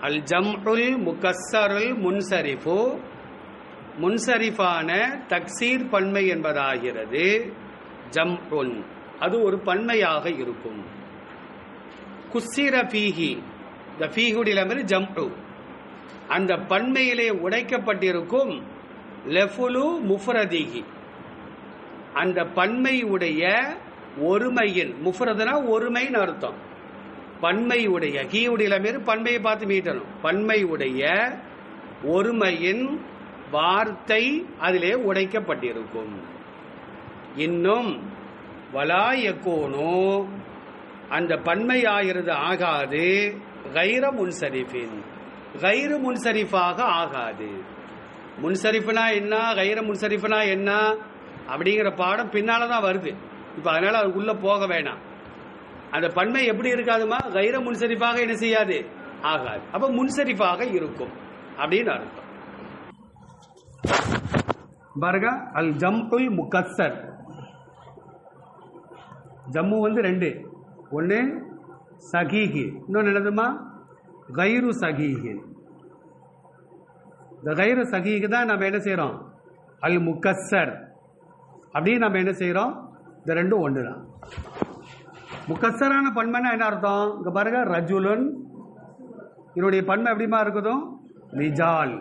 அல் ஜம்உல் முகஸ்ஸருல் முன்சரிஃபு. முன்சரிஃபான தக்சீர் பன்மை என்பதாகிறது. ஜம்உன் அது ஒரு பன்மையாக இருக்கும். குஸ்ஸிர ஃபீஹி. த ஃபீஹுடைய மாதிரி ஜம்உ அந்த பன்மையிலே உடைக்கப்பட்டிருக்கும் லெஃபுலு முஃப்ரதிஹி. அந்த பன்மை உடைய ஒருமையின் முஃப்ரதுனா ஒருமைன்னு அர்த்தம். பன்மை உடைய கீவுடைய மாரி பன்மையை பார்த்து மீட்டணும். பன்மை உடைய ஒருமையின் வார்த்தை அதிலே உடைக்கப்பட்டிருக்கும். இன்னும் வலாயக்கோனோ அந்த பன்மையாகிறது ஆகாது கைர முன்சரிஃபின். கைர முன்சரிஃபாக ஆகாது. முன்சரிஃபுனா என்ன கைர முன்சரிஃபுனா என்ன அப்படிங்கிற பாடம் பின்னால தான் வருது. இப்போ அதனால அதுக்குள்ளே போக வேணாம். அந்த பன்மை எப்படி இருக்காதுமா? கைர முன்சரிப்பாக என்ன செய்யாது? ஆகாது. அப்ப முன்சரிப்பாக இருக்கும். அப்படின்னு அர்த்தம். பாருங்க அல் ஜம்புல் முகஸ்ஸர். ஜம்மு வந்து ரெண்டு. ஒன்று சகீகி இன்னொன்று என்னதுமா? கைரு சகீகி இந்த கைரு சகீஹி தான் நம்ம என்ன செய்கிறோம் அல் முகஸ்ஸர். அப்படின்னு நம்ம என்ன செய்கிறோம் இந்த ரெண்டும் ஒன்று தான் முகஸ்ஸரான பண்மைன்னா என்ன அர்த்தம்? இங்கே பாருங்க ரஜுலன். இதனுடைய பண்மை எப்படிமா இருக்குதும் ரிஜால்.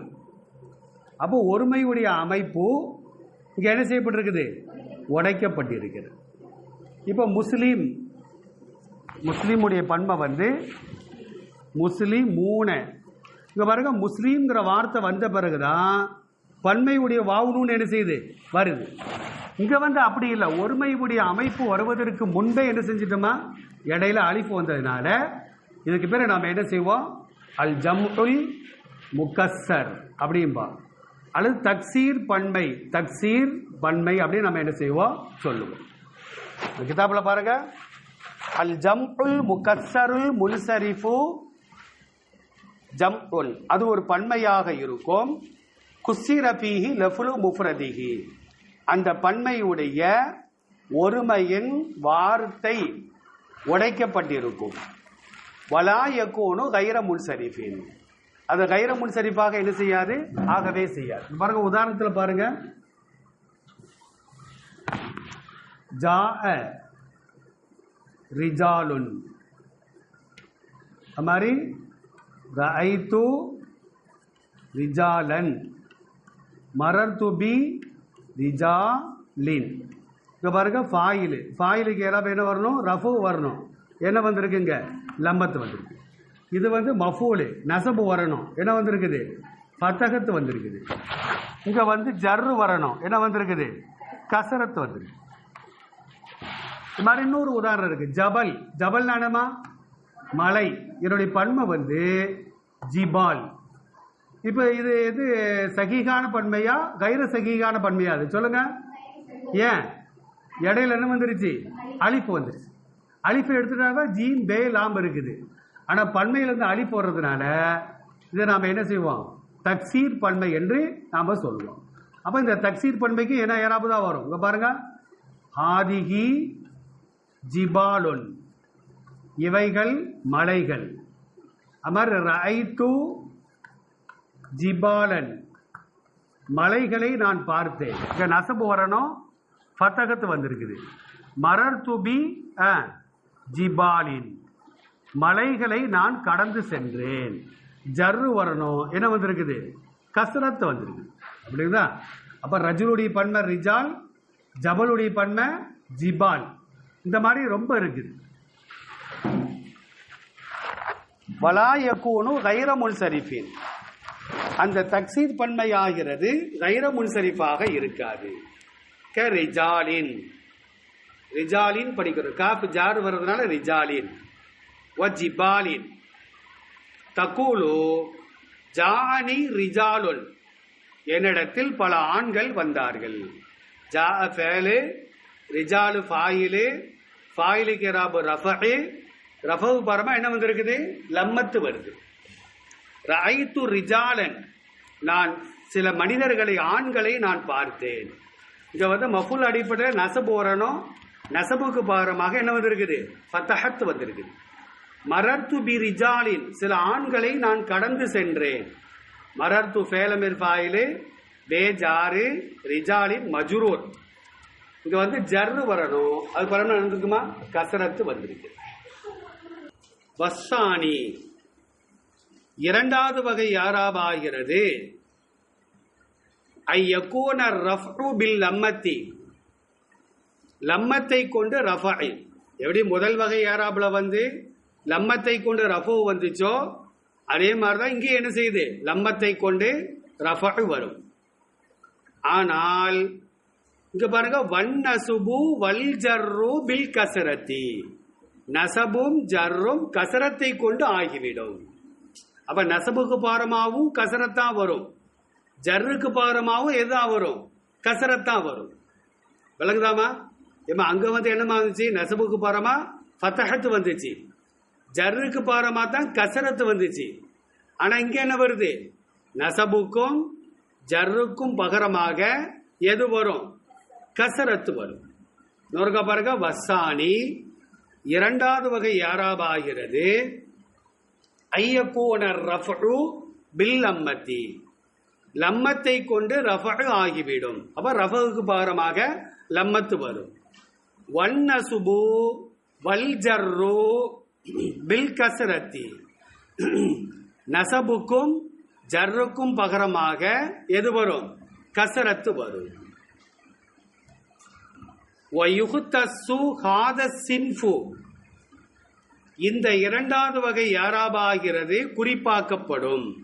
அப்போ ஒருமையுடைய அமைப்பு இங்கே என்ன செய்யப்பட்டிருக்குது? உடைக்கப்பட்டிருக்கிறது. இப்போ முஸ்லீம் முஸ்லீமுடைய பண்மை வந்து முஸ்லீம் மூணு. இங்கே பாருங்க முஸ்லீம்ங்கிற வார்த்தை வந்த பிறகுதான் பன்மையுடைய வாவுன்னு என்ன செய்யுது? வருது. இங்கே வந்து அப்படி இல்லை. ஒருமையுடைய அமைப்பு வருவதற்கு முன்பே என்ன செஞ்சிட்டோமா? இடையில அழிப்பு வந்ததுனால இதுக்கு பேர் நாம் என்ன செய்வோம்? அல் ஜம்உல் முகஸ்ஸர் அப்படிம்பா அல்லது தக்சீர் பன்மை தக்சீர் பன்மை அப்படின்னு நம்ம என்ன செய்வோம்? சொல்லுவோம். கிதாபில் பாருங்க. அல் ஜம்உல் முகஸ்ஸருல் முன்சரிஃபு ஜம்உன் அது ஒரு பன்மையாக இருக்கும். குஸ்ஸிரபீஹி லஃபுலு முஃப்ரதிஹி. அந்த பன்மையுடைய ஒருமையின் வார்த்தை உடைக்கப்பட்டிருக்கும். வலா யக்கூனு கைர முன்சரிஃபின் அது கைர முன்சரிப்பாக என்ன செய்யாது? ஆகவே செய்யாது. பாருங்க உதாரணத்தில் பாருங்க. ஜா ரிஜாலுன். அது மாதிரி ரஐத்து ரிஜாலன். மரர்து ரிஜா லின் இங்கே பாருங்க ஃபாயிலு. ஃபாயிலுக்கு ஏதாவது என்ன வரணும்? ரஃபு வரணும். என்ன வந்திருக்குங்க லம்பத்து வந்திருக்கு. இது வந்து மஃபூலு நசபு வரணும். என்ன வந்திருக்குது? ஃபத்தகத்து வந்திருக்குது. இங்கே வந்து ஜர்ரு வரணும். என்ன வந்திருக்குது? கசரத்து வந்திருக்கு. இது மாதிரி இன்னொரு உதாரணம் இருக்குது ஜபல். ஜபல் நானமா மலை. இதனுடைய பன்மை வந்து ஜிபால். இப்போ இது இது சகிகான பன்மையா கைர சகிகான பன்மையா அது? சொல்லுங்க. ஏன்? இடையில என்ன வந்துருச்சு? அழிப்பு வந்துருச்சு. அழிப்பு எடுத்துட்டா ஜீன் பே லாம் இருக்குது. ஆனால் பன்மையிலேருந்து அழிப்பு வர்றதுனால இதை நாம் என்ன செய்வோம்? தக்சீர் பன்மை என்று நாம் சொல்லுவோம் அப்போ இந்த தக்சீர் பன்மைக்கு என்ன ஏறாப்பு தான் வரும்? இங்கே பாருங்க. ஆதிகி ஜிபாலுன். இவைகள் மலைகள். அமர் ரைட்டு ஜிபாலன். மலைகளை நான் பார்த்தேன். இங்கே நசபு வரணும். ஃபத்தகத்து வந்திருக்குது. மரர் துபி ஜிபாலின். மலைகளை நான் கடந்து சென்றேன். ஜர்ரு வரணும். என்ன வந்திருக்குது? கசரத்து வந்திருக்குது. அப்படிங்களா அப்போ ரஜுனுடைய பன்மை ரிஜால் ஜபலுடைய பன்மை ஜிபால். இந்த மாதிரி ரொம்ப இருக்குது. வலா யக்கூனு கைரமுல் முன்சரிஃபின் அந்த தக்சீர் பன்மையாகிறது கைர முன்சரிஃபாக இருக்காது. க ரிஜாலின். ரிஜாலின் படிக்கிறோம். காப்பு ஜார் வர்றதுனால ரிஜாலின். வ ஜிபாலின் தக்கூலு ஜானி ரிஜாலுன் என்னிடத்தில் பல ஆண்கள் வந்தார்கள். ஜா ஃபேலு ரிஜாலு ஃபாயிலு ஃபாயிலு ராபு ரஃபு ரஃபவு பரமா என்ன வந்திருக்குது? லம்மத்து வருது. ரைத்து ரிஜாலன். நான் சில மனிதர்களை ஆண்களை நான் பார்த்தேன். இங்க வந்து மஃபுல் அடிப்படையில் நசபு வரணும். நசபுக்கு பாரமாக என்ன வந்திருக்குது? ஃபத்தஹத் வந்திருக்குது. மரத்து பி ரிஜாலின் சில ஆண்களை நான் கடந்து சென்றேன். மரத்து ஃபேலமிர் ஃபாயிலு பேஜாரு ரிஜாலின் மஜுரூர். இங்கே வந்து ஜர்ரு வரணும். அது பரம நடந்துக்குமா கசரத்து வந்திருக்கு. வஸ்ஸானி. இரண்டாவது வகை யாராவாகிறது ஐயக்கூன ரஃபு பில் லம்மத்தி. லம்மத்தை கொண்டு ரஃபை. எப்படி முதல் வகை யாராபுல வந்து? லம்மத்தை கொண்டு ரஃபு வந்துச்சோ அதே மாதிரி தான் இங்கே என்ன செய்யுது லம்மத்தை கொண்டு ரஃபு வரும். ஆனால் இங்க பாருங்க வன் நசுபு வல் ஜர்ரு பில் கசரத்தி. நசபும் ஜர்ரும் கசரத்தை கொண்டு ஆகிவிடும். அப்ப நசபுக்கு பாரமாவும் கசரத்தான் வரும். ஜர்ருக்கு பாரமாவும் எதா வரும்? கசரத்தான் வரும். விளங்குதாமா? ஏமா அங்க வந்து என்னமா வந்துச்சு? நசபுக்கு பாரமா? ஃபத்தஹத்து வந்துச்சு. ஜர்ருக்கு பாரமா தான் கசரத்து வந்துச்சு. ஆனா இங்க என்ன வருது? நசபுக்கும் ஜர்ருக்கும் பகரமாக எது வரும்? கசரத்து வரும். நொறுக்க பாருங்க வசானி இரண்டாவது வகை யாராபாகிறது? ஐயக்கூன ரஃபு பில் லம்மத்தி லம்மத்தை கொண்டு ரஃபு ஆகிவிடும். அப்ப ரஃபுக்கு பகரமாக லம்மத்து வரும். வன்னசுபு வல் ஜர்ரு பில் கசரத்தி நசபுக்கும் ஜர்ருக்கும் பகரமாக எது வரும்? கசரத்து வரும். வயுகுத்தசு ஹாத சின்ஃபு இந்த இரண்டாவது வகை யாராபாகிறது? குறிப்பாக்கப்படும்.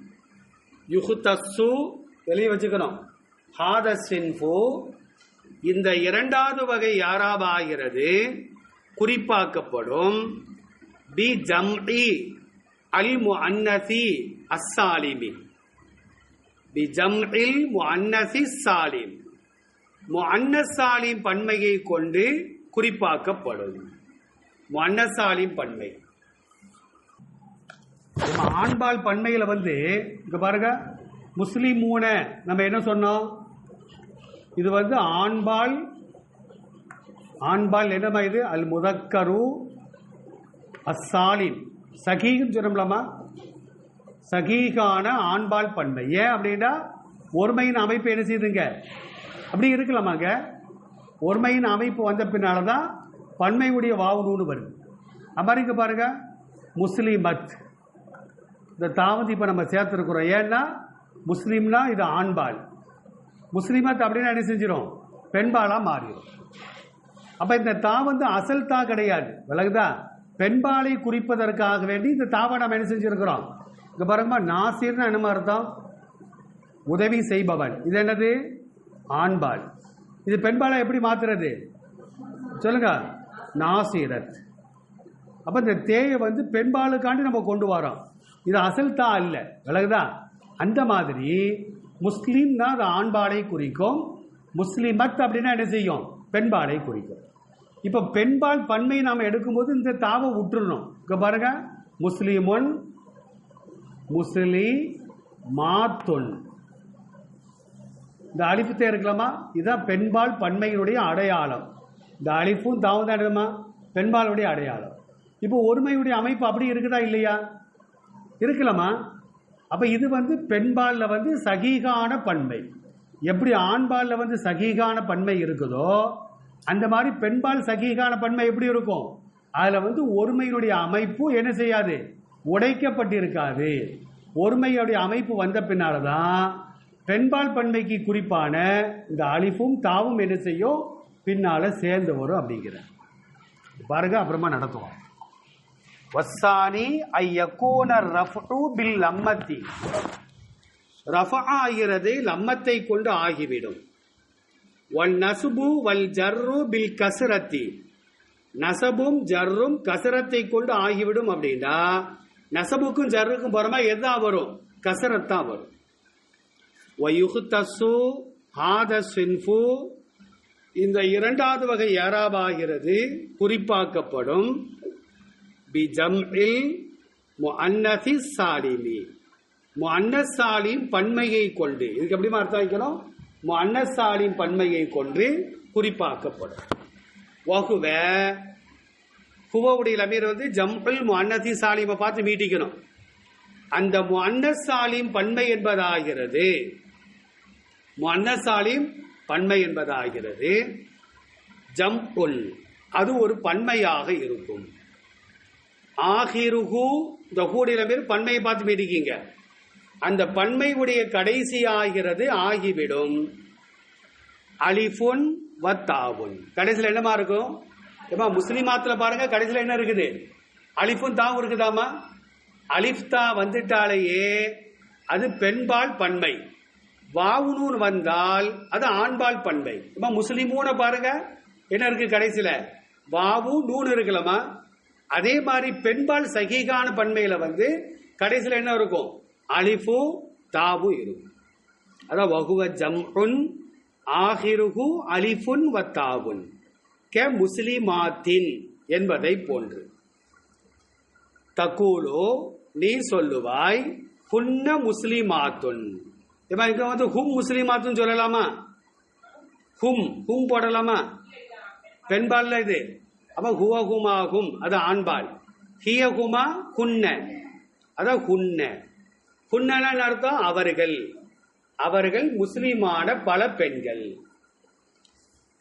யுகுதஸ்ஸு வெளியே வச்சுக்கணும். ஹாதசின்ஃபு இந்த இரண்டாவது வகை யாராபாகிறது? குறிப்பாக்கப்படும். பி ஜம்இ அல் முஅன்னசி அஸ்ஸாலிமி. பி ஜம்இல் முஅன்னசி சாலிம் முஅன்னசாலிம் பன்மையை கொண்டு குறிப்பாக்கப்படும். முஅன்னசாலிம் பன்மை. நம்ம ஆண்பால் பன்மையில் வந்து இங்க பாருங்க முஸ்லீம் மூண நம்ம என்ன சொன்னோம்? இது வந்து ஆண்பால் ஆண்பால் என்னமா இது? அல் முதக்கரு அஸ்ஸாலின் சகீன்னு சொன்னோம்லாமா சகீகான ஆண்பால் பன்மை. ஏன் அப்படின்னா ஒருமையின் அமைப்பு என்ன செய்யுதுங்க? அப்படி இருக்கலாமாங்க? ஒருமையின் அமைப்பு வந்த பின்னால தான் பன்மையுடைய வாவு வாவுனூன்னு வருது. அமெரிக்க பாருங்க முஸ்லீமத். இந்த தாவதி இப்போ நம்ம சேர்த்துருக்குறோம். ஏன்னா முஸ்லீம்னா இது ஆண்பால். முஸ்லிமத் அப்படின்னா என்ன செஞ்சிடும் பெண்பாலாக மாறிடும் அப்போ இந்த தா வந்து அசல் தா கிடையாது. விலகுதா பெண்பாலை குறிப்பதற்காக வேண்டி இந்த தாவை நம்ம என்ன செஞ்சுருக்குறோம்? இங்கே பாருங்கம்மா நாசிர்னா என்னமா அர்த்தம்? உதவி செய்பவன். இது என்னது? ஆண்பால். இது பெண்பாலை எப்படி மாற்றுறது சொல்லுங்க. நாசிரத். அப்போ இந்த தேயை வந்து பெண்பாலுக்காண்டி நம்ம கொண்டு வரோம். இது அசல் இல்லை அல்ல. விலகுதா அந்த மாதிரி முஸ்லீம்னா அது ஆண்பாடை குறிக்கும். முஸ்லிமத் அப்படின்னா என்ன செய்யும்? பெண்பாடை குறிக்கும். இப்போ பெண்பால் பன்மை நாம் எடுக்கும்போது இந்த தாவை விட்டுறணும் இங்கே பாருங்க. முஸ்லீமுன் முஸ்லி மாத்துன் இந்த அலிஃபுத்தே இருக்கலாமா இதுதான் பெண்பால் பன்மையினுடைய அடையாளம். இந்த அழிப்பும் தாவும் தான் எடுக்கலாமா பெண்பாலுடைய அடையாளம். இப்போ ஒருமையுடைய அமைப்பு அப்படி இருக்குதா இல்லையா? இருக்கலாமா? அப்போ இது வந்து பெண்பாலில் வந்து சகீகான பன்மை. எப்படி ஆண்பாலில் வந்து சகீகான பன்மை இருக்குதோ அந்த மாதிரி பெண்பால் சகீகான பன்மை எப்படி இருக்கும்? அதில் வந்து ஒருமையினுடைய அமைப்பு என்ன செய்யாது? உடைக்கப்பட்டிருக்காது. ஒருமையுடைய அமைப்பு வந்த பின்னால்தான் பெண்பால் பன்மைக்கு குறிப்பான இந்த அழிப்பும் தாவும் என்ன செய்யும்? பின்னால் சேர்ந்து வரும் அப்படிங்கிற. பாருங்க அப்புறமா நடத்துவோம். வசானி ஐயக்கூன ரஃபு பில் லம்மத்தி. ரஃபா ஆகிறது லம்மத்தை கொண்டு ஆகிவிடும். வல் நசுபு வல் ஜர்ரு பில் கசரத்தி. நசபும் ஜர்ரும் கசரத்தை கொண்டு ஆகிவிடும் அப்படின்னா நசபுக்கும் ஜர்ருக்கும் போறமா? எதான் வரும்? கசரத்தான் வரும். வயுகுத்தசு ஹாத சின்ஃபு. இந்த இரண்டாவது வகை யாராபாகிறது குறிப்பாக்கப்படும் பி சாலிமி முஅன்னஸ் பன்மையை கொண்டு. இதுக்கு எப்படி அர்த்தம் வைக்கணும்? முஅன்னஸ் பன்மையை கொண்டு குறிப்பாக்கப்படும். வகுவ. ஹுவவுடைய லமீர் வந்து ஜம்பல் முன்னதி சாலிமை பார்த்து மீட்டிக்கணும். அந்த முன்னஸ் சாலிம் பன்மை என்பதாகிறது. முன்னஸ் சாலிம் பன்மை என்பதாகிறது. ஜம்புல் அது ஒரு பன்மையாக இருக்கும். ஆகிருகு இந்த கூடிய பேர் பன்மையை பார்த்து மீட்டிக்கிங்க அந்த பன்மையுடைய கடைசி ஆகிறது ஆகிவிடும். அலிஃபுன் வத்தாவுன். கடைசியில் என்னமா இருக்கும்? ஏமா முஸ்லிமாத்துல பாருங்க கடைசியில் என்ன இருக்குது? அலிஃபுன் தாவும் இருக்குதாமா அலிஃப்தா வந்துட்டாலேயே அது பெண்பால் பன்மை. வாவுனூன் வந்தால் அது ஆண்பால் பன்மை. ஏமா முஸ்லிமூன பாருங்க என்ன இருக்கு கடைசியில? வாவு நூன் இருக்கலாமா அதே மாதிரி பெண்பால் சகிகான பன்மையில வந்து கடைசியில் என்ன இருக்கும்? அலிஃபு தாவு இருக்கும். அதான் வகுவ ஜம்உன் ஆஹிருகு அலிஃபுன் வத்தாவுன் கே முஸ்லிமாத்தின் என்பதை போன்று. தக்கூலோ நீ சொல்லுவாய் ஹுன்ன முஸ்லிமாத்துன். இப்ப இங்க வந்து ஹும் முஸ்லிமாத்துன்னு சொல்லலாமா? ஹும் ஹும் போடலாமா? பெண்பால்ல இது. அப்ப ஹுவ ஹுமா ஹும் அது ஆண்பால். ஹியகுமா குன்ன. அதான் குன்ன. குன்னன அர்த்தம்? அவர்கள். அவர்கள் முஸ்லீமான பல பெண்கள்.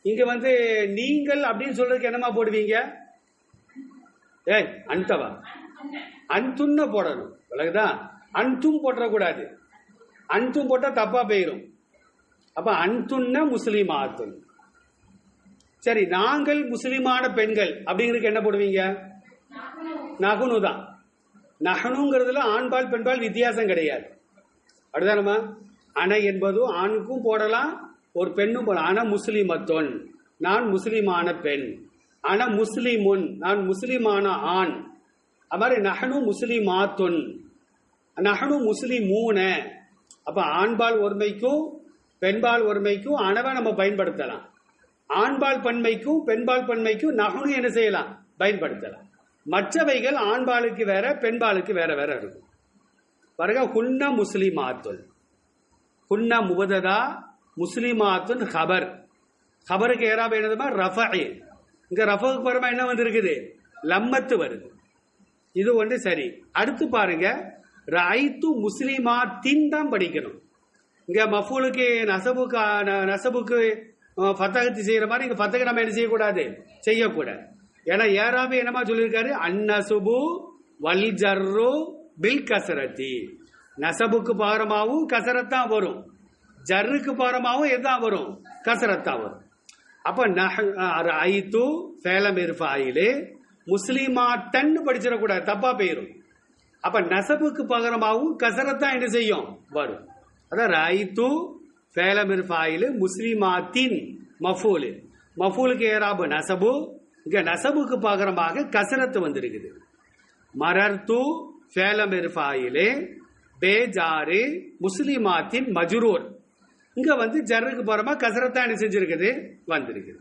இங்க வந்து நீங்கள் அப்படின்னு சொல்றதுக்கு என்னமா போடுவீங்க? ஏய் அன்தவா. அன்துன்ன போடணும். விலகுதா அன்தும் போட்டக்கூடாது அன்தும் போட்டா தப்பா போயிடும் அப்ப அன்துன்ன ஆத்துன்னு சரி நாங்கள் முஸ்லிமான பெண்கள் அப்படிங்கிறதுக்கு என்ன போடுவீங்க? நகுனு தான். நகனுங்கிறதுல ஆண்பால் பெண்பால் வித்தியாசம் கிடையாது. அப்படிதானமா அணை என்பதும் ஆணுக்கும் போடலாம் ஒரு பெண்ணும் போடலாம். அன முஸ்லிமத்தொன் நான் முஸ்லிமான பெண். அன முஸ்லிமுன் நான் முஸ்லிமான ஆண். அது மாதிரி நகனு முஸ்லிமாத்துன். நகனு முஸ்லிமூன. அப்ப ஆண்பால் ஒருமைக்கும் பெண்பால் ஒருமைக்கும் அணவை நம்ம பயன்படுத்தலாம். ஆண்பால் பன்மைக்கும் பெண்பால் பன்மைக்கும் நகனு என்ன செய்யலாம்? பயன்படுத்தலாம். மற்றவைகள் ஆண்பாலுக்கு வேற பெண்பாலுக்கு வேற வேற இருக்கும். பாருங்க குன்ன முஸ்லிமாத்துன். குன்ன முபததா முஸ்லிமாத்துன் ஹபர் ஹபருக்கு ஏறா என்னதுமா ரஃபை இங்க ரஃபுக்கு பரமா என்ன வந்திருக்குது? லம்மத்து வருது. இது ஒன்று சரி. அடுத்து பாருங்க ரைத்து முஸ்லிமாத்தின் தான் படிக்கணும். இங்க மஃபூலுக்கு நசபுக்கு நசபுக்கு ஃபத்தகத்து செய்யற மாதிரி இங்க ஃபத்தக நம்ம என்ன செய்யக்கூடாது? செய்யக்கூடாது. ஏன்னா ஏறாமே என்னமா சொல்லியிருக்காரு? அன்னசுபு வல் ஜர்ரு பில் கசரத்தி நசபுக்கு பாரமாகவும் கசரத்தான் வரும். ஜர்ருக்கு பாரமாகவும் எதான் வரும்? கசரத்தான் வரும். அப்போ நஹ ஐத்து ஃபேலம் இருஃபாயிலே முஸ்லிமாட்டன் படிச்சிடக்கூடாது. தப்பா போயிடும் அப்ப நசபுக்கு பகரமாகவும் கசரத்தான் என்ன செய்யும்? வரும். அதான் ரைத்து ஃபேலம் இருஃபாயிலு முஸ்லிமாத்தின் மஃபூலு மஃபூலுக்கு ஏறாபு நசபு இங்கே நசபுக்கு பகரமாக கசரத்து வந்திருக்குது. மரர்த்து ஃபேலம் ஃபாயிலு பேஜாரு முஸ்லிமாத்தின் மஜுரூர் இங்கே வந்து ஜர்ருக்கு போகிறமா கசரத்தான் என்ன செஞ்சுருக்குது? வந்திருக்குது.